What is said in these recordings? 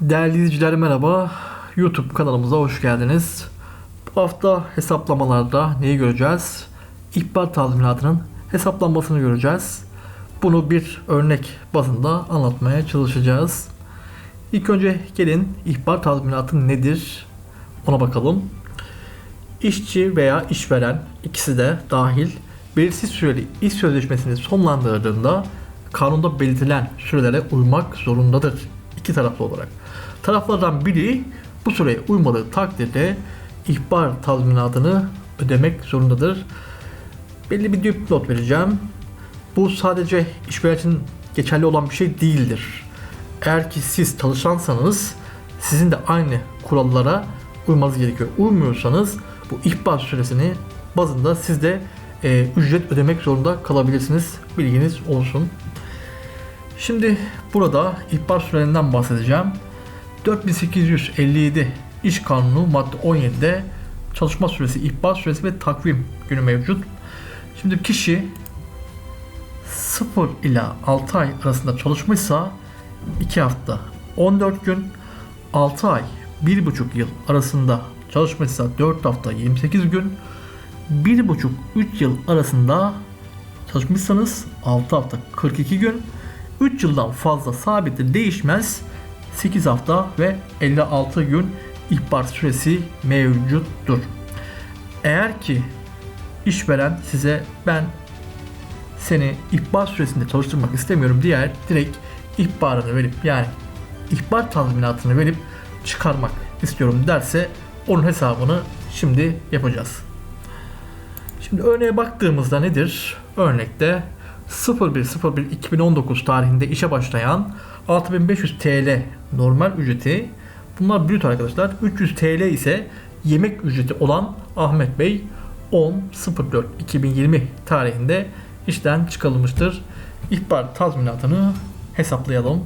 Değerli izleyiciler merhaba. YouTube kanalımıza hoş geldiniz. Bu hafta hesaplamalarda neyi göreceğiz? İhbar tazminatının hesaplanmasını göreceğiz. Bunu bir örnek bazında anlatmaya çalışacağız. İlk önce gelin ihbar tazminatı nedir? Ona bakalım. İşçi veya işveren ikisi de dahil belirsiz süreli iş sözleşmesini sonlandırdığında kanunda belirtilen sürelere uymak zorundadır iki taraflı olarak. Taraflardan biri bu süreye uymadığı takdirde ihbar tazminatını ödemek zorundadır. Belli bir dipnot vereceğim. Bu sadece işveren için geçerli olan bir şey değildir. Eğer ki siz çalışansanız sizin de aynı kurallara uymanız gerekiyor. Uymuyorsanız bu ihbar süresini bazında siz de e, ücret ödemek zorunda kalabilirsiniz. Bilginiz olsun. Şimdi burada ihbar sürelerinden bahsedeceğim. 4857 İş Kanunu madde 17'de çalışma süresi, ihbar süresi ve takvim günü mevcut. Şimdi kişi 0 ila 6 ay arasında çalışmışsa 2 hafta 14 gün 6 ay 1,5 yıl arasında çalışmışsa 4 hafta 28 gün 1,5-3 yıl arasında çalışmışsanız 6 hafta 42 gün 3 yıldan fazla sabitli değişmez 8 hafta ve 56 gün ihbar süresi mevcuttur. Eğer ki işveren size ben seni ihbar süresinde çalıştırmak istemiyorum diğer direkt ihbarını verip yani ihbar tazminatını verip çıkarmak istiyorum derse onun hesabını şimdi yapacağız. Şimdi örneğe baktığımızda nedir? Örnekte 01.01.2019 tarihinde işe başlayan 6500 TL normal ücreti bunlar brüt arkadaşlar 300 TL ise yemek ücreti olan Ahmet Bey 10.04.2020 tarihinde işten çıkarılmıştır. İhbar tazminatını hesaplayalım.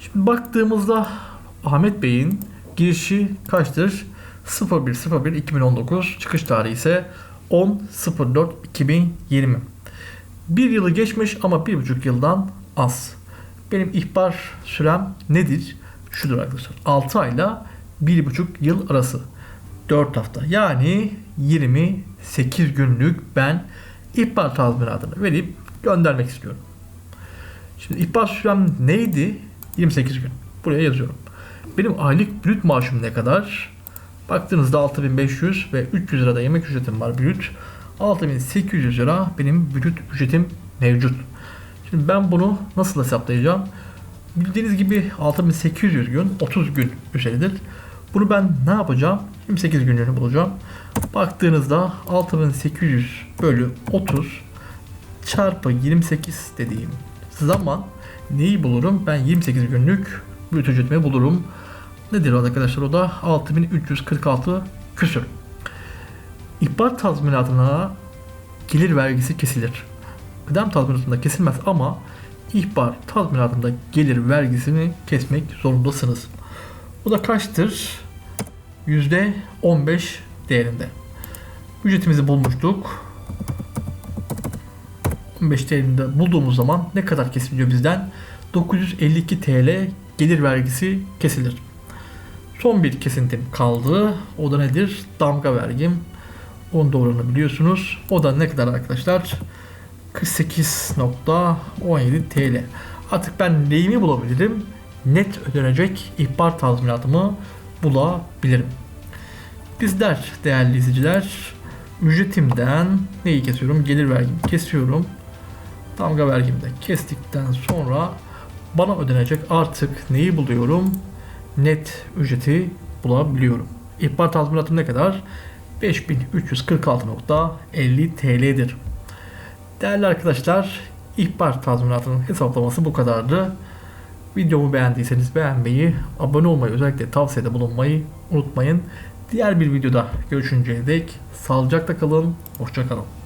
Şimdi baktığımızda Ahmet Bey'in girişi kaçtır? 01.01.2019 çıkış tarihi ise 10.04.2020 Bir yılı geçmiş ama bir buçuk yıldan az. Benim ihbar sürem nedir? Şudur arkadaşlar. 6 ayla 1,5 yıl arası. 4 hafta. Yani 28 günlük ben ihbar tazminatını verip göndermek istiyorum. Şimdi ihbar sürem neydi? 28 gün. Buraya yazıyorum. Benim aylık brüt maaşım ne kadar? Baktığınızda 6500 ve 300 lirada yemek ücretim var brüt. 6800 lira benim brüt ücretim mevcut. Şimdi ben bunu nasıl hesaplayacağım? Bildiğiniz gibi 6800 gün 30 gün üzeridir. Bunu ben ne yapacağım? 28 günlüğünü bulacağım. Baktığınızda 6800 bölü 30 çarpı 28 dediğim zaman neyi bulurum? Ben 28 günlük brüt ücretimi bulurum. Nedir arkadaşlar? O da 6346 küsür. İhbar tazminatına gelir vergisi kesilir. Kıdem tazminatında kesilmez ama ihbar tazminatında gelir vergisini kesmek zorundasınız. Bu da kaçtır? %15 değerinde. Ücretimizi bulmuştuk. 15 değerinde bulduğumuz zaman ne kadar kesiliyor bizden? 952 TL gelir vergisi kesilir. Son bir kesintim kaldı. O da nedir? Damga vergim. Onun doğrunu biliyorsunuz. O da ne kadar arkadaşlar? 48.17 TL. Artık ben neyimi bulabilirim? Net ödenecek ihbar tazminatımı bulabilirim. Bizler değerli izleyiciler ücretimden neyi kesiyorum? Gelir vergimi kesiyorum. Damga vergimi de kestikten sonra bana ödenecek artık neyi buluyorum? Net ücreti bulabiliyorum. İhbar tazminatım ne kadar? 5346.50 TL'dir. Değerli arkadaşlar, ihbar tazminatının hesaplaması bu kadardı. Videomu beğendiyseniz beğenmeyi, abone olmayı, özellikle tavsiyede bulunmayı unutmayın. Diğer bir videoda görüşünceye dek sağlıcakla kalın, hoşça kalın.